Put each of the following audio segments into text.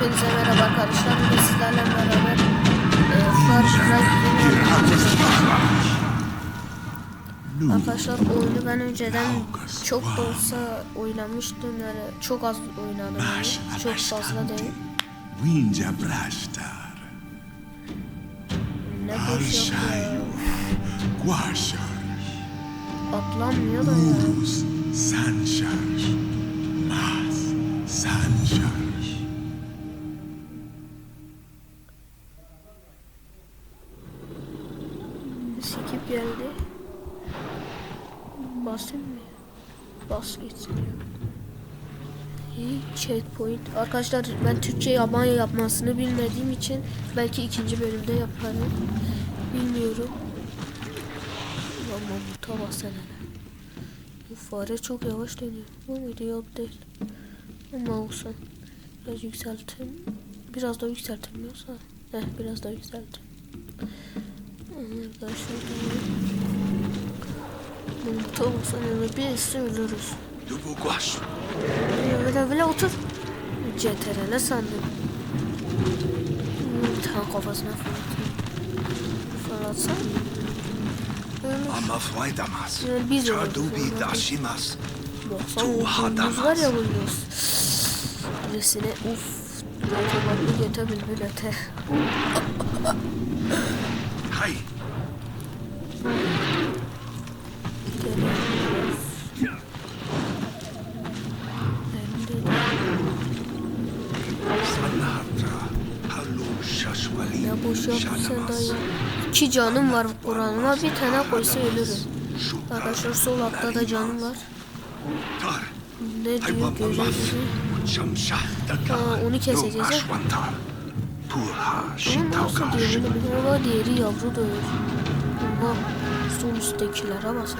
Hepinize merhaba arkadaşlar. Bugün sizlerle beraber e, 2'yi Arkadaşlar oyunu ben önceden çok da olsa oynamıştım yani çok az oynadım yani. Çok fazla değil. Ne boş yok ya. Atlanmıyor da ya. Urus, Basayım mı? Bas gitsin ya. Checkpoint. Arkadaşlar ben Türkçe yaban yapmasını bilmediğim için belki ikinci bölümde yaparım. Bilmiyorum. Ama bu tavasana. Bu fare çok yavaş dönüyor. Bu yok değil. Ama olsun. Biraz yükselteyim. Biraz da yükseltemiyorsa. Heh biraz da yükselteyim. Arkadaşlar tamam. Tamam sana bir ölürüz. Dubu Guash, Öyle öyle otur. CTRL sandım. Hmm, Tam kafasına fırlatayım. Fırlatsam. Ama Yani biz Baksana o kunduz var ya buluyoruz. Birisine uf. Otomatlı göte bülbül öte. Hai, Ya boş yapma sen dayı. İki canım var Kur'an'ıma bir tane koysa ölürüm. Arkadaşlar sol altta da canım var. Ne diyor görüyorsunuz? Ha, onu keseceğiz Purha, Ama nasıl diyor bunu? Ama diğeri yavru doğuyor. Ama sol üsttekilere basın.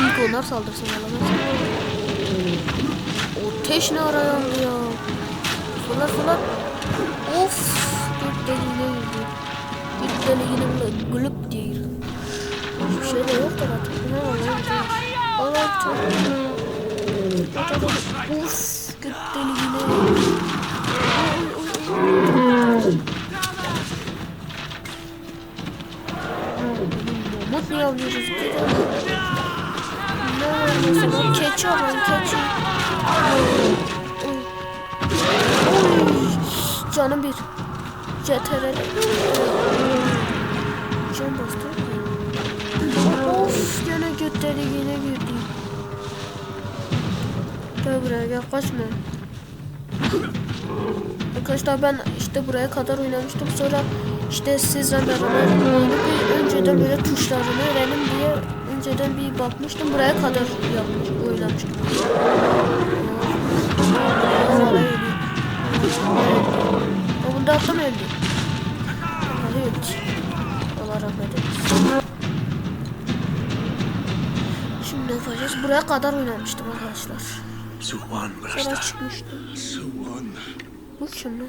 İlk onlar saldırsın alamaz. Ateş ne ara yandı ya? Fırlat fırlat. Of! Bir. Bir deliğine böyle gülüp girdi. Hiçbir şey de yok da artık. Ne lan? Allah çok. Uf! Göt deliğine. Mamut mu yapıyoruz? Ne yapıyorsun? lan? Keçi alalım keçi. Canım bir. CTRL. Can bastı. Of gene götleri yine girdi. Gel buraya gel kaçma. Arkadaşlar ben işte buraya kadar oynamıştım. Sonra işte sizle beraber önceden böyle tuşlarını öğrenim diye önceden bir bakmıştım. Buraya kadar yapmış, oynamıştım. Aa, Bunda atlama öldü. Şimdi yapacağız? Buraya kadar oynamıştım arkadaşlar. Sonra çıkmıştım. Bu kim lan?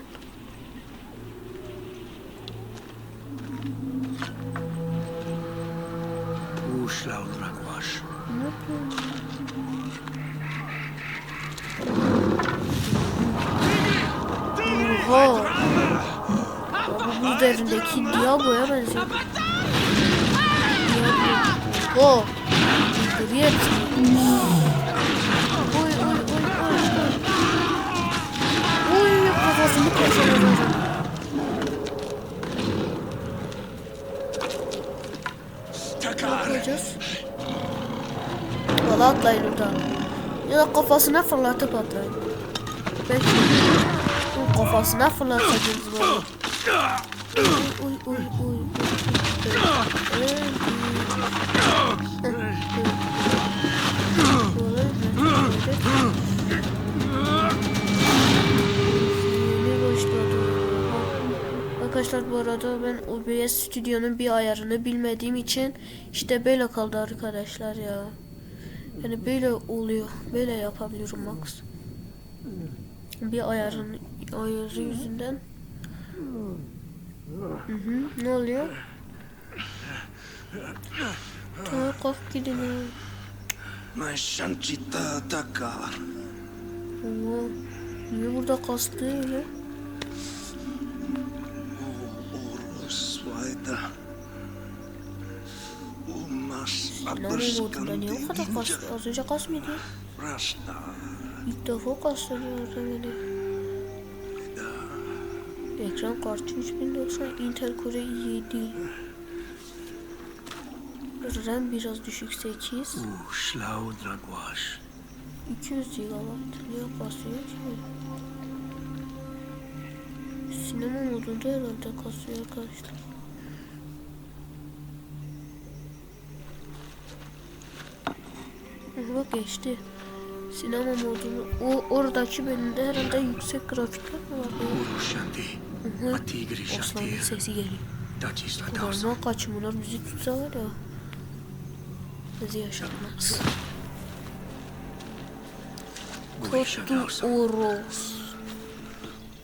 Ushlaudra Guash. Ne yapıyor? Oha! Bu buz devrindeki Diablo'ya benziyor. Öldürüyor hepsini. Oy oy oy oy oy. Kafasını Takar, yapacağız? Valla atlayın oradan. Ya da kafasına fırlatıp atlayın. Belki kafasına fırlatacağız böyle. Uy uy uy uy. Arkadaşlar bu arada ben OBS stüdyonun bir ayarını bilmediğim için işte böyle kaldı arkadaşlar ya. Yani böyle oluyor. Böyle yapabiliyorum max. Bir ayarın ayarı yüzünden. Hı hı. Ne oluyor? Tamam kalk gidin ya. Mashanchita Taka, Oo. Niye burada kastı öyle? Urus vaida. Umas Sinan'ın modunda niye o kadar kastı? Az önce kasmıyordu. Rasta. İlk defa orada beni. Ekran kartı 3090 Intel Core i7 RAM biraz düşük 8 U schlau dragwash. 200 GB Niye kasıyor ki? Sinema modunda herhalde kasıyor arkadaşlar Bak geçti Sinema modunu o oradaki bölümde herhalde yüksek grafikler mi var? Atigri Osman'ın shantir. sesi geliyor. Dachis Ulan ladausan. ne kaçım bunlar bizi tutsa var ya. Bizi yaşatmaz. Dausan. Oros.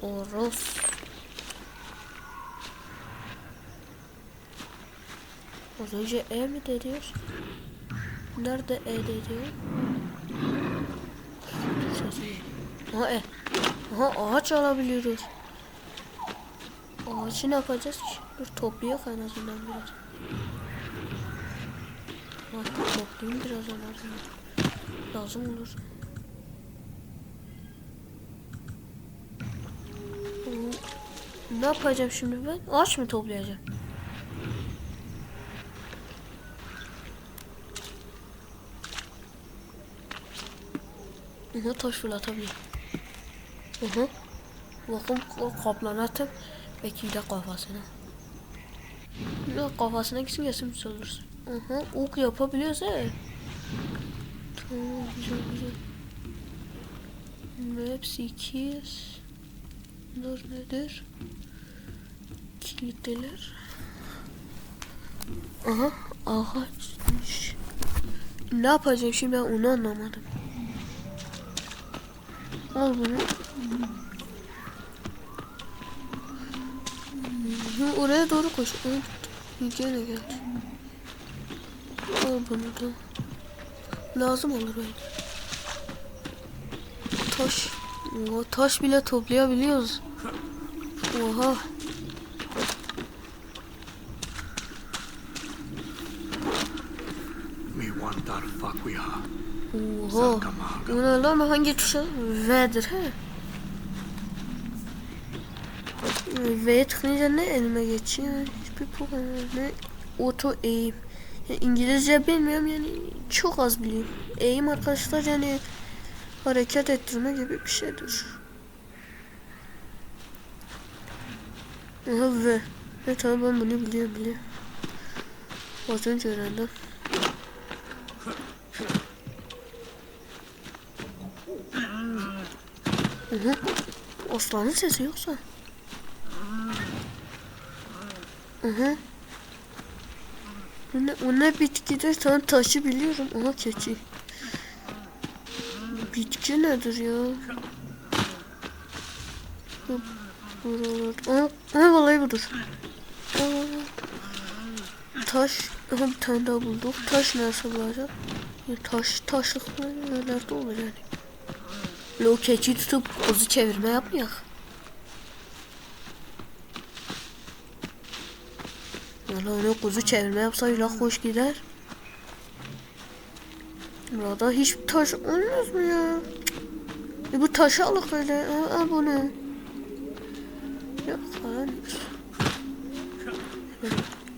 Oros. Az önce E mi dediyor? Nerede E dediyor? Aha E. Aha ağaç alabiliyoruz. Ağaçı ne yapacağız ki? Dur toplayak en azından biraz. Bak toplayayım biraz azından. Lazım olur. Ne yapacağım şimdi ben? Ağaç mı toplayacağım? Aha taş fırlatabilirim. Aha. Bakın o kaplan atıp belki kafasına. Yok kafasına gitsin gelsin bir şey. Aha ok yapabiliyoruz he. Tamam güzel güzel. Map 8 Bunlar nedir? Kilitler. Aha ağaçmış. Ne yapacağım şimdi ben onu anlamadım. Al bunu. Oraya doğru koş. Gene geldi. Al bunu da. Lazım olur belki. Taş. Oha, taş bile toplayabiliyoruz. Oha. Oha. Bu ne lan hangi tuşa? V'dir he. V'ye tıklayınca ne elime geçiyor? Hiçbir program ne? Auto aim. İngilizce bilmiyorum yani çok az biliyorum. Aim arkadaşlar yani hareket ettirme gibi bir şeydir. Aha V. Evet tamam ben bunu biliyorum biliyorum. Az önce öğrendim. Hı. Osman'ın sesi yoksa. Hı hı. O ne, o ne bitkidir? Tam taşı biliyorum. Aha keçi. Bitki nedir ya? Bu- Buralar. Aha, aha vallahi budur. Aa, taş. Aha bir tane daha bulduk. Taş nasıl bulacak? Ya taş, taşlıklar yerlerde olur yani. Böyle o keçiyi tutup kuzu çevirme yapmayak. Valla onu kuzu çevirme yapsa öyle hoş gider. Burada hiç taş olmaz mı ya? E bu taşı alık öyle. Ha, ha bunu. Yok falan.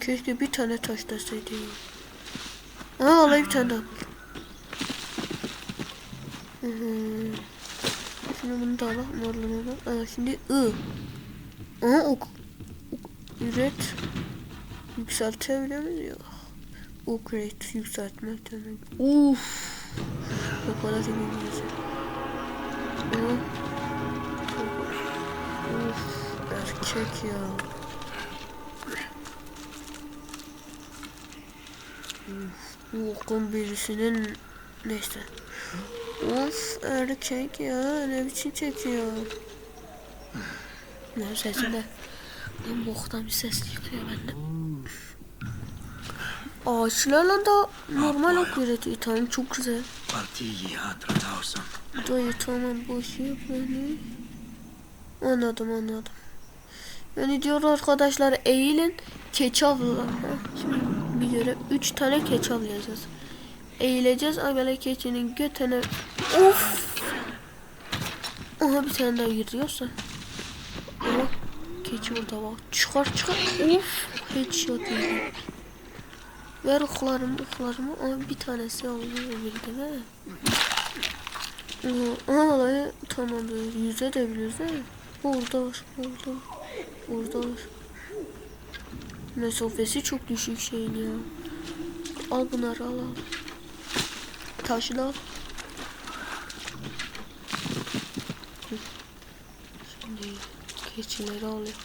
Keşke bir tane taş deseydi. Ha vallahi bir tane daha. Şimdi bunu da al. Morlunu da. Aa, şimdi I. Aha ok. ok. Üret. Yükseltebilir miyiz? Yok. Upgrade yükseltmek demek. Uf. O kadar İngilizce. Aha. Uf. Erkek ya. Uf. Bu okun birisinin neyse. Of erkek ya ne biçim çekiyor. Ne sesi de. Lan boktan bir ses çıkıyor bende. Ağaçlarla da normal ok üretiyor. Tamam çok güzel. Dayı tamam boş yap beni. Anladım anladım. Yani diyor arkadaşlar eğilin keçi avla. Ha, Şimdi bir yere 3 tane keçi avlayacağız. Eğileceğiz ama böyle keçinin götüne Of. Aha bir tane daha giriyorsa. Ama keçi burada var. Çıkar çıkar. Of. Headshot yedi. Ver oklarımı oklarımı. Ama bir tanesi alıyor bildim he. Aha, aha vallahi tamamdır. Yüze de biliyoruz değil mi? Orada var. Orada. Orada var. Mesafesi çok düşük şeyin ya. Al bunları al al. Taşını al. Hı. Şimdi keçileri alıyor.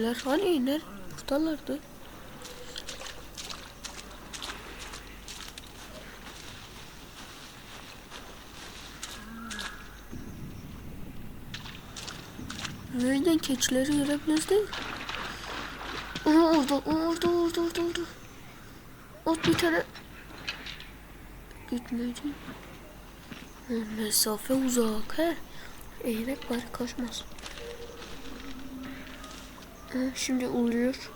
Keçiler hani nerede? Buradalardı. Nereden keçileri görebiliyoruz değil mi? Aha orada, orada, orada, orada, orada. Ot bir tane. Gitmedi. Mesafe uzak he. Eğilmek bari kaçmaz. Şimdi oluyor.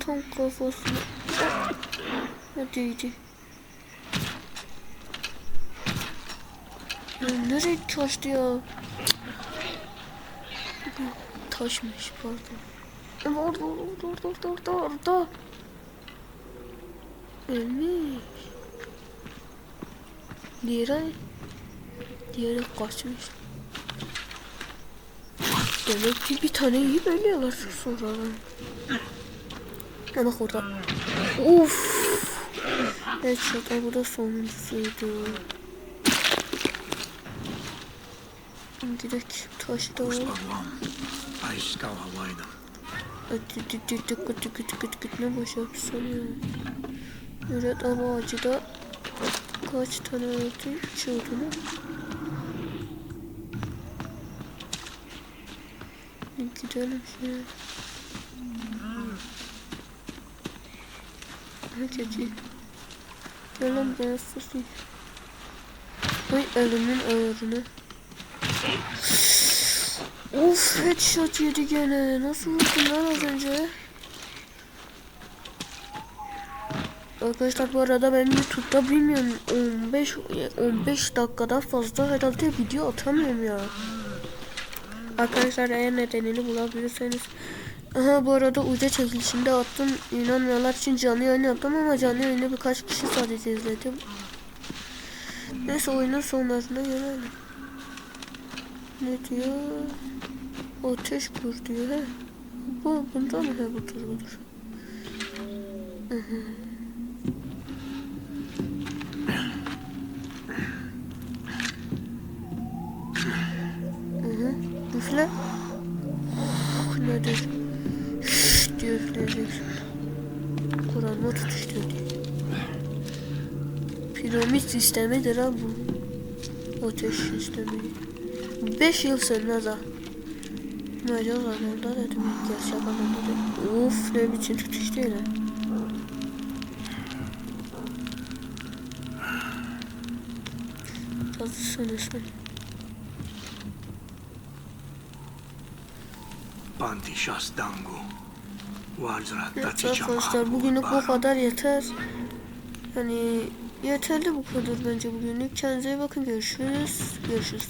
Tam kafasına. Ha, değdi. Ya nereye kaçtı ya? Taşmış pardon. Orada orada orada orada orada orada. Ölmüş. Diğeri Diğeri kaçmış. Demek ki bir tane yiyip ölüyorlar sonradan. Ha bak orada. Of. Headshot. Ay bu da sonuncusuydu. Direkt taşta. Ne boş yaptı sanıyor. Evet ama acıda kaç tane öldü? Üç oldu? Gidelim şimdi. Hadi hadi. Lan ben fısayım. Ay elimin ayarını. Of headshot yedi gene. Nasıl vurdun lan az önce? Arkadaşlar bu arada ben YouTube'da bilmiyorum 15 15 dakikadan fazla herhalde video atamıyorum ya. Arkadaşlar eğer nedenini bulabilirseniz Aha bu arada uca çekilişinde attım. İnanmayanlar için canlı yayın yaptım ama canlı yayını birkaç kişi sadece izledim. Neyse oyunun sonlarına gelelim. Ne diyor? Ateş kur diyor he. Bu bunda mı he budur budur. Hı hı. Hı sistemidir ha bu. Ateş sistemi. 5 yıl sürmez ha. Mecaz anlamda dedim. Gerçek anlamda dedim. Of ne biçim tutuş değil ha. Tatlısın sen. Panti Shastangu. Wazra Evet Tati arkadaşlar bugünlük bu kadar yeter. Yani yeterli bu kadar bence bugünlük. Kendinize iyi bakın. Görüşürüz. Görüşürüz.